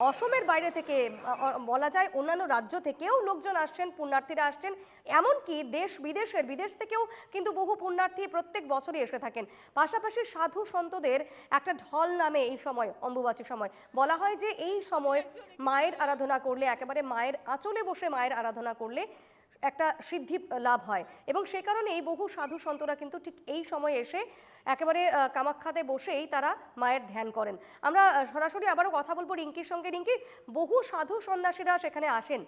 অসমের বাইরে থেকে বলা যায় অন্যান্য রাজ্য থেকেও লোকজন আসছেন, পুণ্যার্থীরা আসছেন। এমনকি দেশ বিদেশের, বিদেশ থেকেও কিন্তু বহু পুণ্যার্থী প্রত্যেক বছরই এসে থাকেন। পাশাপাশি সাধু সন্তদের একটা ঢল নামে এই সময়, অম্বুবাচী সময়। বলা হয় যে এই সময় মায়ের আরাধনা করলে, একেবারে মায়ের আঁচলে বসে মায়ের আরাধনা করলে একটা সিদ্ধি লাভ হয়। এবং সে কারণেই বহু সাধু সন্তরা কিন্তু ঠিক এই সময় এসে একেবারে কামাখ্যাতে বসেই তারা মায়ের ধ্যান করেন। আমরা সরাসরি আবারও কথা বলব রিঙ্কির সঙ্গে। রিঙ্কি, বহু সাধু সন্ন্যাসীরা সেখানে আসেন।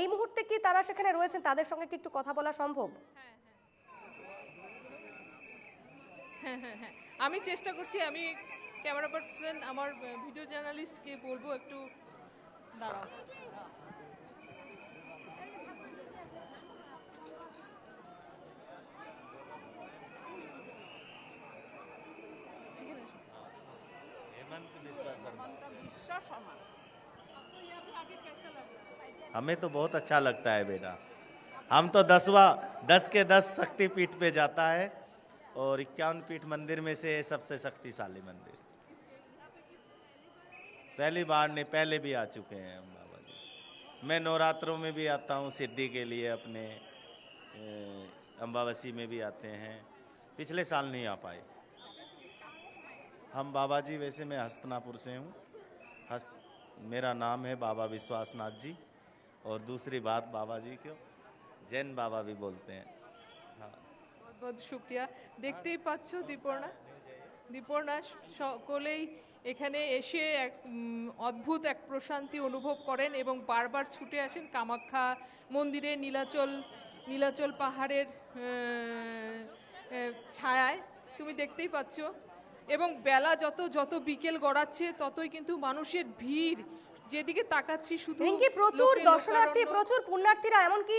এই মুহূর্তে কি তারা সেখানে রয়েছেন? তাদের সঙ্গে কি একটু কথা বলা সম্ভব? হ্যাঁ হ্যাঁ হ্যাঁ আমি চেষ্টা করছি, আমি ক্যামেরা পার্সন, আমার ভিডিও জার্নালিস্টকে বলব একটু দাঁড়াও। हमें तो बहुत अच्छा लगता है बेटा। हम तो दसवा, दस के दस शक्ति पीठ पे जाता है और इक्यावन पीठ मंदिर में से सबसे शक्तिशाली मंदिर। पहली बार नहीं, पहले भी आ चुके हैं हम बाबा जी। मैं नवरात्रों में भी आता हूँ, सिद्धि के लिए अपने अम्बावसी में भी आते हैं। पिछले साल नहीं आ पाए। हम बाबा जी, वैसे मैं हस्तनापुर से हूँ। हस्त मेरा नाम है बाबा विश्वासनाथ जी और दूसरी बात बाबा जी को जैन बाबा भी बोलते हैं हाँ বহুত বহুত শুক্রিয়া দেখতেই পাচ্ছ দীপর্ণা দীপর্ণা সকলেই এখানে এসে এক উম, অদ্ভুত এক প্রশান্তি অনুভব করেন এবং বারবার ছুটে আসেন কামাখ্যা মন্দিরে নীলাচল নীলাচল পাহাড়ের আহ, আহ, ছায়ায় তুমি দেখতেই পাচ্ছ এবং বেলা যত যত বিকেল গড়াচ্ছে ততই কিন্তু মানুষের ভিড় যেদিকে তাকাচ্ছি শুধু রিঙ্কি প্রচুর দর্শনার্থী প্রচুর পুণ্যার্থীরা এমনকি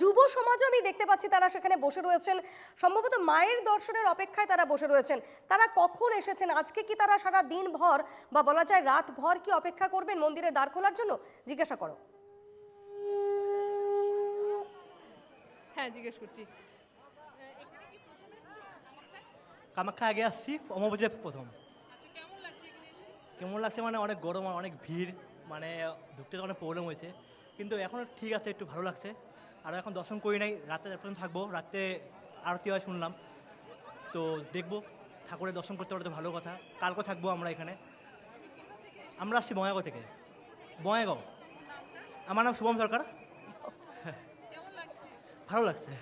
যুব সমাজও আমি দেখতে পাচ্ছি তারা সেখানে বসে রয়েছেন। সম্ভবত মায়ের দর্শনের অপেক্ষায় তারা বসে রয়েছেন। তারা কখন এসেছেন? আজকে কি তারা সারা দিন ভর বা বলা যায় রাত ভর কি অপেক্ষা করবেন মন্দিরে দ্বার খোলার জন্য? জিজ্ঞাসা করো। হ্যাঁ জিজ্ঞেস করছি। কামাখ্যা আগে আসছি অমাবস্যা প্রথম। আচ্ছা কেমন লাগছে মানে অনেক গরম আর অনেক ভিড় মানে ঢুকতে তো অনেক প্রবলেম হয়েছে। কিন্তু এখন ঠিক আছে একটু ভালো লাগছে। আর এখন দর্শন করি নাই রাতে পর্যন্ত থাকব রাতে আরতি হয় শুনলাম। তো দেখব ঠাকুরের দর্শন করতে পারলে তো ভালো কথা। কালকে থাকব আমরা এখানে। আমরা আসছি বঙ্গাইগাঁও থেকে। বঙ্গাইগাঁও। আমার নাম শুভম সরকার। ভালো লাগছে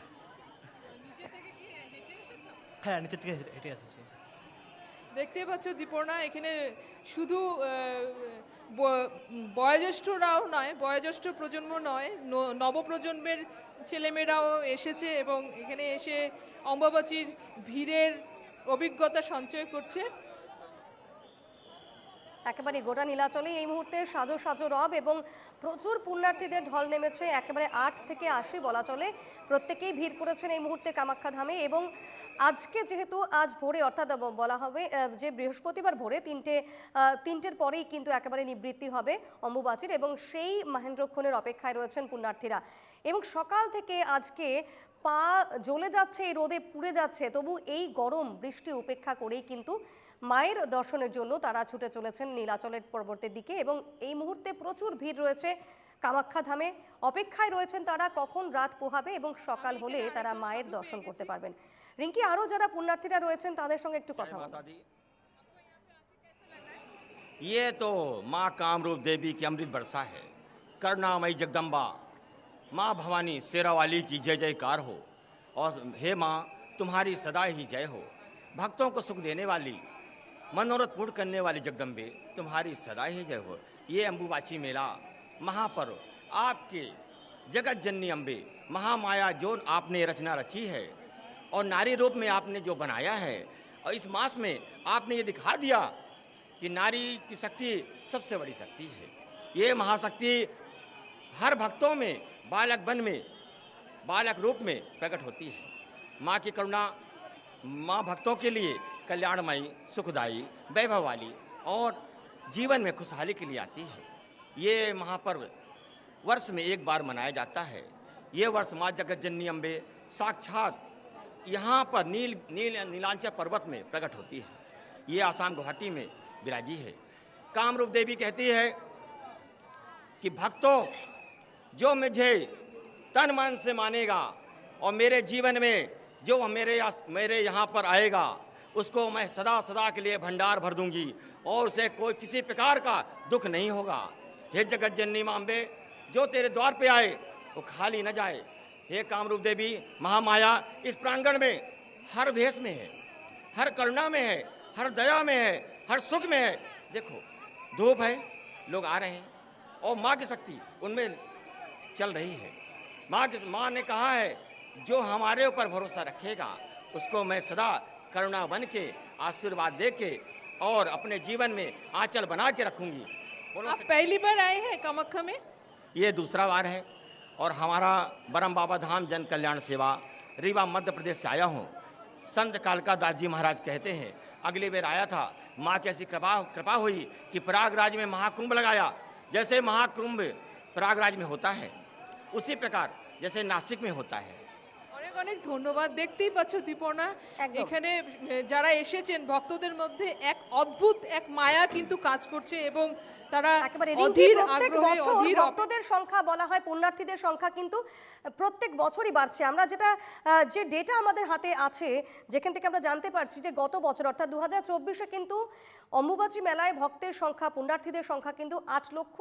নিচে থেকে কি হেঁটে এসেছ হ্যাঁ নিচের থেকে হেঁটে আসছি। দেখতে পাচ্ছ দীপর্ণা এখানে শুধু ব- বয়োজ্যেষ্ঠরাও নয় বয়োজ্যেষ্ঠ প্রজন্ম নয় ন- নবপ্রজন্মের ছেলেমেয়েরাও এসেছে এবং এখানে এসে অম্বাবাচীর ভিড়ের অভিজ্ঞতা সঞ্চয় করছে। একেবারে গোটা নীলাচলে এই মুহূর্তে সাজো সাজো রব এবং প্রচুর পুণ্যার্থীদের ঢল নেমেছে একেবারে আট থেকে আশি বলা চলে। প্রত্যেকেই ভিড় করেছেন এই মুহূর্তে কামাখ্যা ধামে এবং আজকে যেহেতু আজ ভোরে অর্থাৎ বলা হবে যে বৃহস্পতিবার ভোরে তিনটে তিনটের পরেই কিন্তু একেবারে নিবৃত্তি হবে অম্বুবাচীর এবং সেই মহেন্দ্রক্ষণের অপেক্ষায় রয়েছেন পুণ্যার্থীরা। এবং সকাল থেকে আজকে পা জ্বলে যাচ্ছে এই রোদে পুড়ে যাচ্ছে তবু এই গরম বৃষ্টি উপেক্ষা করেই কিন্তু মায়ের দর্শনের জন্য তারা ছুটে চলেছেন নীলাচলের পর্বতের দিকে এবং এই মুহূর্তে প্রচুর ভিড় রয়েছে কামাখ্যা ধামে। অপেক্ষায় রয়েছেন তারা কখন রাত পোহাবে এবং সকাল হলে তারা মায়ের দর্শন করতে পারবেন। রিঙ্কি আরও যারা পুণ্যার্থীরা রয়েছেন তাদের সঙ্গে একটু কথা বলো माता दी ये तो माँ कामरूप देवी की अमृत वर्षा है करुणामयी जगदम्बा माँ भवानी शेरावाली की जय जयकार हो और हे माँ तुम्हारी सदा ही जय हो भक्तों को सुख देने वाली मनोरथ पूर्ण करने वाली जगदम्बे तुम्हारी सदा ही जय हो ये अम्बुबाची मेला महापर्व आपके जगत जननी अम्बे महामाया जो आपने रचना रची है और नारी रूप में आपने जो बनाया है, और इस मास में आपने ये दिखा दिया कि नारी की शक्ति सबसे बड़ी शक्ति है। ये महाशक्ति हर भक्तों में, बालक बन में, बालक रूप में प्रकट होती है। माँ की करुणा, माँ भक्तों के लिए कल्याणमयी, सुखदायी वैभव वाली और जीवन में खुशहाली के लिए आती है। ये महापर्व वर्ष में एक बार मनाया जाता है। ये वर्ष माँ जगत जननी अम्बे साक्षात यहाँ पर नील नील नीलांचल पर्वत में प्रकट होती है। ये आसाम गुवाहाटी में विराजी है। कामरूप देवी कहती है कि, भक्तों, जो मुझे तन मन से मानेगा और मेरे जीवन में जो मेरे मेरे यहाँ पर आएगा, उसको मैं सदा सदा के लिए भंडार भर दूँगी और उसे कोई किसी प्रकार का दुख नहीं होगा। हे जगत जननी माम्बे जो तेरे द्वार पे आए, वो खाली न जाए। हे कामरूप देवी महामाया इस प्रांगण में हर भेष में है हर करुणा में है हर दया में है हर सुख में है। देखो धूप है लोग आ रहे हैं और माँ की शक्ति उनमें चल रही है। माँ की माँ ने कहा है जो हमारे ऊपर भरोसा रखेगा उसको मैं सदा करुणा बन के आशीर्वाद दे के और अपने जीवन में आंचल बना के रखूँगी। आप पहली बार आए हैं कामाख्या में? ये दूसरा बार है। और हमारा बरम बाबा धाम जन कल्याण सेवा, रीवा मध्य प्रदेश से आया हूँ। संत कालका दास जी महाराज कहते हैं, अगले बेर आया था, माँ की ऐसी कृपा कृपा हुई कि प्रयागराज में महाकुंभ लगाया। जैसे महाकुंभ प्रयागराज में होता है, उसी प्रकार जैसे नासिक में होता है। অনেক ধন্যবাদ। দেখতেই পাচ্ছ একদম। এখানে যারা এসেছেন ভক্তদের মধ্যে এক অদ্ভুত এক মায়া কিন্তু কাজ করছে এবং তারা অধীর আগ্রহে অধীর ভক্তদের সংখ্যা বলা হয় পুণ্যার্থীদের সংখ্যা কিন্তু প্রত্যেক বছরই বাড়ছে। আমরা যেটা যে ডেটা আমাদের হাতে আছে যেখান থেকে আমরা জানতে পারছি যে গত বছর অর্থাৎ দু হাজার চব্বিশে কিন্তু অম্বুবাচী মেলায় ভক্তের সংখ্যা পুণ্যার্থীদের সংখ্যা কিন্তু আট লক্ষ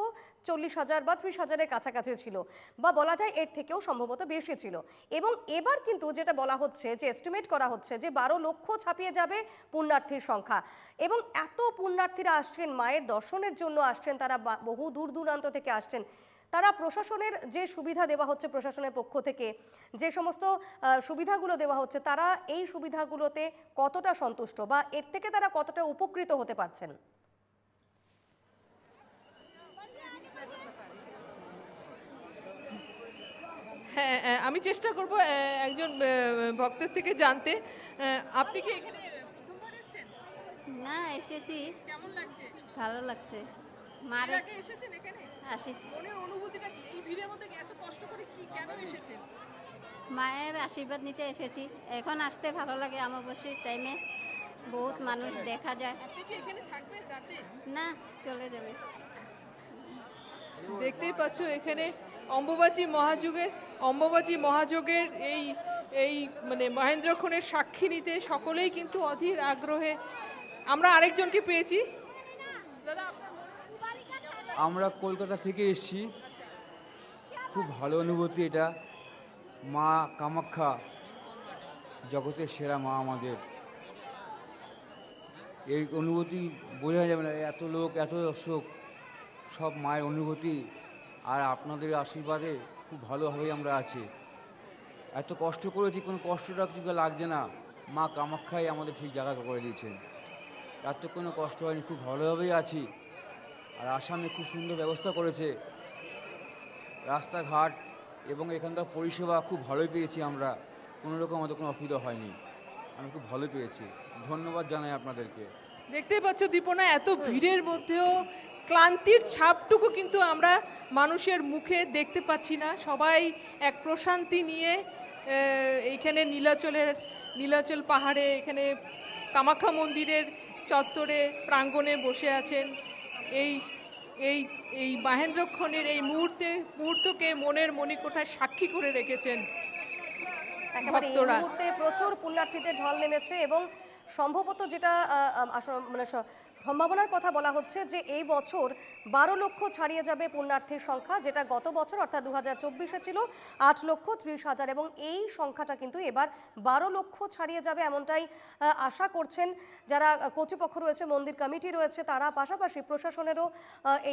চল্লিশ হাজার বা ত্রিশ হাজারের কাছাকাছি ছিল বা বলা যায় এর থেকেও সম্ভবত বেশি ছিল। এবং এবার কিন্তু যেটা বলা হচ্ছে, যে এস্টিমেট করা হচ্ছে যে বারো লক্ষ ছাপিয়ে যাবে পুণ্যার্থীর সংখ্যা। এবং এত পুণ্যার্থীরা আসছেন, মায়ের দর্শনের জন্য আসছেন, তারা বহু দূর দূরান্ত থেকে আসছেন। তারা প্রশাসনের যে সুবিধা দেওয়া হচ্ছে প্রশাসনের পক্ষ থেকে, যে সমস্ত সুবিধাগুলো দেওয়া হচ্ছে, তারা এই সুবিধাগুলোতে কতটা সন্তুষ্ট বা এর থেকে তারা কতটা উপকৃত হতে পারছেন? হ্যাঁ আমি চেষ্টা করব একজন ভক্তের থেকে জানতে। আপনি কি এখানে না এসেছি। কেমন লাগছে? ভালো লাগছে। মারে এসেছেন এখানে? আসেছি। মনের অনুভূতিটা কি? এই ভিড়ের মধ্যে এত কষ্ট করে কি কেন এসেছেন? মায়ের আশীর্বাদ নিতে এসেছি। এখন আসতে ভালো লাগে অমাবস্যার টাইমে বহুত মানুষ দেখা যায়। আপনি কি এখানে থাকবেন রাতে? না চলে যাবে। দেখতেই পাচ্ছ, এখানে অম্বুবাচী মহাযুগের অম্বুবাচী মহাযোগের এই এই মানে মহেন্দ্রক্ষণের সাক্ষী নিতে সকলেই কিন্তু অধীর আগ্রহে। আমরা আরেকজনকে পেয়েছি। আমরা কলকাতা থেকে এসেছি। খুব ভালো অনুভূতি এটা। মা কামাখ্যা জগতের সেরা মা আমাদের। এই অনুভূতি বোঝা যাবে না, এত লোক, এত দর্শক। সব মায়ের অনুভূতি আর আপনাদের আশীর্বাদে খুব ভালোভাবেই আমরা আছি। এত কষ্ট করেছি, কোনো কষ্টটা কিছু লাগছে না। মা কামাখ্যাই আমাদের ঠিক জায়গা করে দিয়েছেন। এত কোনো কষ্ট হয়নি, খুব ভালোভাবেই আছি। আর আসামে খুব সুন্দর ব্যবস্থা করেছে। রাস্তাঘাট এবং এখানকার পরিষেবা খুব ভালোই পেয়েছি আমরা। কোনো রকম আমাদের কোনো অসুবিধা হয়নি। আমি খুব ভালো পেয়েছি। ধন্যবাদ জানাই আপনাদেরকে। দেখতেই পাচ্ছ দীপনা, এত ভিড়ের মধ্যেও ক্লান্তির ছাপটুকু কিন্তু আমরা মানুষের মুখে দেখতে পাচ্ছি না। সবাই এক প্রশান্তি নিয়ে এইখানে নীলাচলের নীলাচল পাহাড়ে এখানে কামাখ্যা মন্দিরের চত্বরে প্রাঙ্গণে বসে আছেন। এই এই এই মাহেন্দ্রক্ষণের এই মুহূর্তে মুহূর্তকে মনের মণিকোঠায় সাক্ষী করে রেখেছেন একেবারে এই মুহূর্তে প্রচুর পুণ্যার্থীদের ঢল নেমেছে এবং সম্ভবত যেটা মানে সম্ভাবনার কথা বলা হচ্ছে যে এই বছর বারো লক্ষ ছাড়িয়ে যাবে পুণ্যার্থীর সংখ্যা যেটা গত বছর অর্থাৎ দু হাজার চব্বিশে ছিল আট লক্ষ ত্রিশ হাজার এবং এই সংখ্যাটা কিন্তু এবার বারো লক্ষ ছাড়িয়ে যাবে এমনটাই আশা করছেন যারা কর্তৃপক্ষ রয়েছে মন্দির কমিটি রয়েছে তারা পাশাপাশি প্রশাসনেরও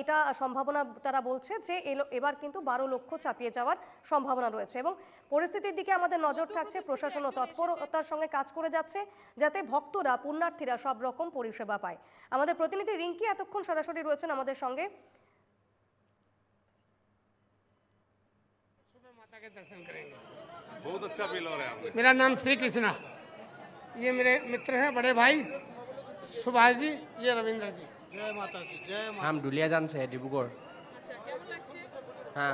এটা সম্ভাবনা তারা বলছে যে এবার কিন্তু বারো লক্ষ ছাপিয়ে যাওয়ার সম্ভাবনা রয়েছে এবং পরিস্থিতির দিকে আমাদের নজর থাকছে প্রশাসনও তৎপরতার সঙ্গে কাজ করে যাচ্ছে যাতে ভক্তরা পুণ্যার্থীরা সব রকম পরিষেবা পায়। আমাদের প্রতিনিধি রিঙ্কি এতক্ষণ সরাসরি রয়েছেন আমাদের সঙ্গে माता के दर्शन करेंगे बहुत अच्छा फील हो रहा है आपने मेरा नाम श्री कृष्णा ये मेरे मित्र हैं बड़े भाई सुभाष जी ये रविंद्र जी जय माता की जय हम डुलियाजान से है डिब्रूगढ़ हाँ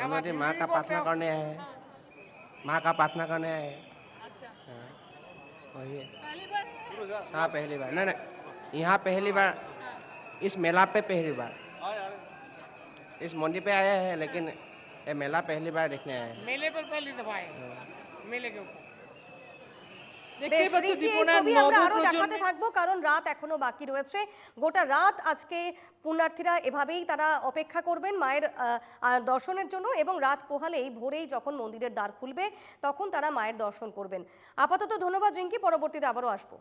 हम लोग माँ का प्रार्थना करने आए हैं माँ का प्रार्थना करने आए हैं हाँ, वही है। हाँ? पहली बार। ना ना यहाँ पहली बार इस मेला पे पहली बार। इस मंडी पे आया है लेकिन ये मेला पहली बार देखने आया है। मेले पर पहली दफ़ा आए मेले के ऊपर। পাচ্ছ দীপনা নবপ্রজন্মের থাকব কারণ রাত এখনও বাকি রয়েছে। গোটা রাত আজকে পুণ্যার্থীরা এভাবেই তারা অপেক্ষা করবেন মায়ের দর্শনের জন্য এবং রাত পোহালেই ভোরেই যখন মন্দিরের দ্বার খুলবে তখন তারা মায়ের দর্শন করবেন। আপাতত ধন্যবাদ রিঙ্কি পরবর্তীতে আবারও আসব।